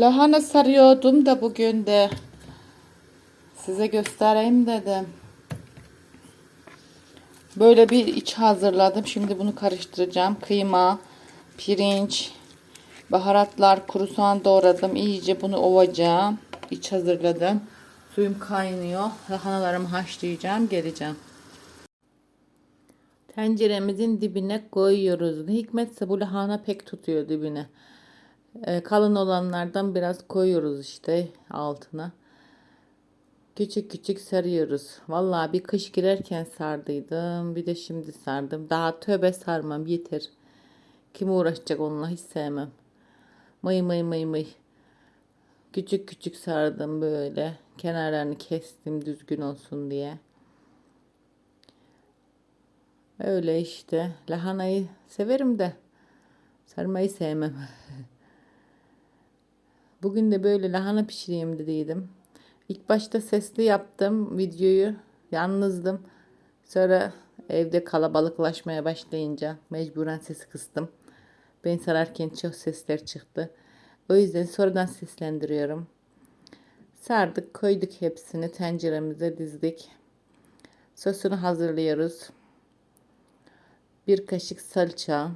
Lahana sarıyordum da bugün de size göstereyim dedim. Böyle bir iç hazırladım. Şimdi bunu karıştıracağım. Kıyma, pirinç, baharatlar, kuru soğan doğradım. İyice bunu ovacağım. İç hazırladım. Suyum kaynıyor. Lahanalarımı haşlayacağım. Geleceğim. Tenceremizin dibine koyuyoruz. Hikmetse bu lahana pek tutuyor dibine. Ee, kalın olanlardan biraz koyuyoruz işte altına. Küçük küçük sarıyoruz. Vallahi bir kış girerken sardıydım. Bir de şimdi sardım. Daha tövbe sarmam yeter. Kim uğraşacak onunla hiç sevmem. Mıy mıy mıy mıy. Küçük küçük sardım böyle. Kenarlarını kestim düzgün olsun diye. Öyle işte. Lahanayı severim de sarmayı sevmem. Bugün de böyle lahana pişireyim dediydim. İlk başta sesli yaptım videoyu. Yalnızdım. Sonra evde kalabalıklaşmaya başlayınca mecburen sesi kıstım. Ben sararken çok sesler çıktı. O yüzden sonradan seslendiriyorum. Sardık, koyduk hepsini tenceremize dizdik. Sosunu hazırlıyoruz. Bir kaşık salça,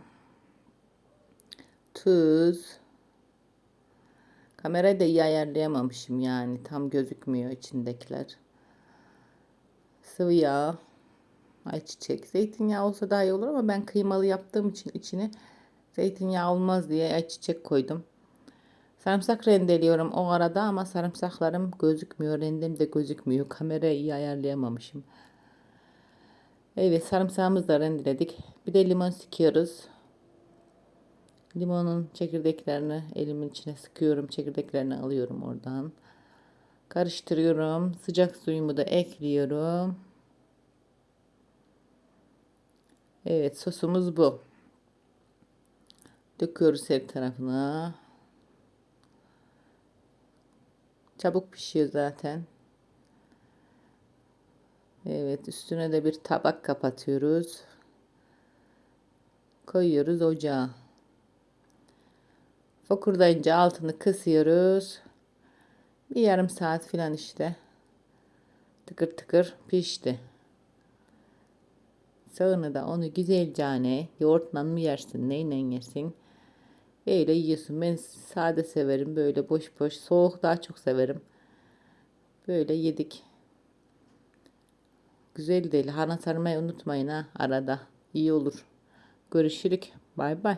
tuz, Kamerayı da iyi ayarlayamamışım yani. Tam gözükmüyor içindekiler. Sıvı yağ. Ayçiçek. Zeytinyağı olsa daha iyi olur ama ben kıymalı yaptığım için içine zeytinyağı olmaz diye ayçiçek koydum. Sarımsak rendeliyorum o arada ama sarımsaklarım gözükmüyor. Rendem de gözükmüyor. Kamerayı iyi ayarlayamamışım. Evet sarımsağımızı da rendeledik. Bir de limon sıkıyoruz. Limonun çekirdeklerini elimin içine sıkıyorum. Çekirdeklerini alıyorum oradan. Karıştırıyorum. Sıcak suyumu da ekliyorum. Evet sosumuz bu. Döküyoruz her tarafına. Çabuk pişiyor zaten. Evet üstüne de bir tabak kapatıyoruz. Koyuyoruz ocağa. Fokurdayınca altını kısıyoruz. Bir yarım saat falan işte. Tıkır tıkır pişti. Sonra da onu güzelce yoğurtla mı yersin neyle yersin. Böyle yiyorsun. Ben sade severim. Böyle boş boş. Soğuk daha çok severim. Böyle yedik. Güzel değil. Hana sarmayı unutmayın ha arada. İyi olur. Görüşürük. Bay bay.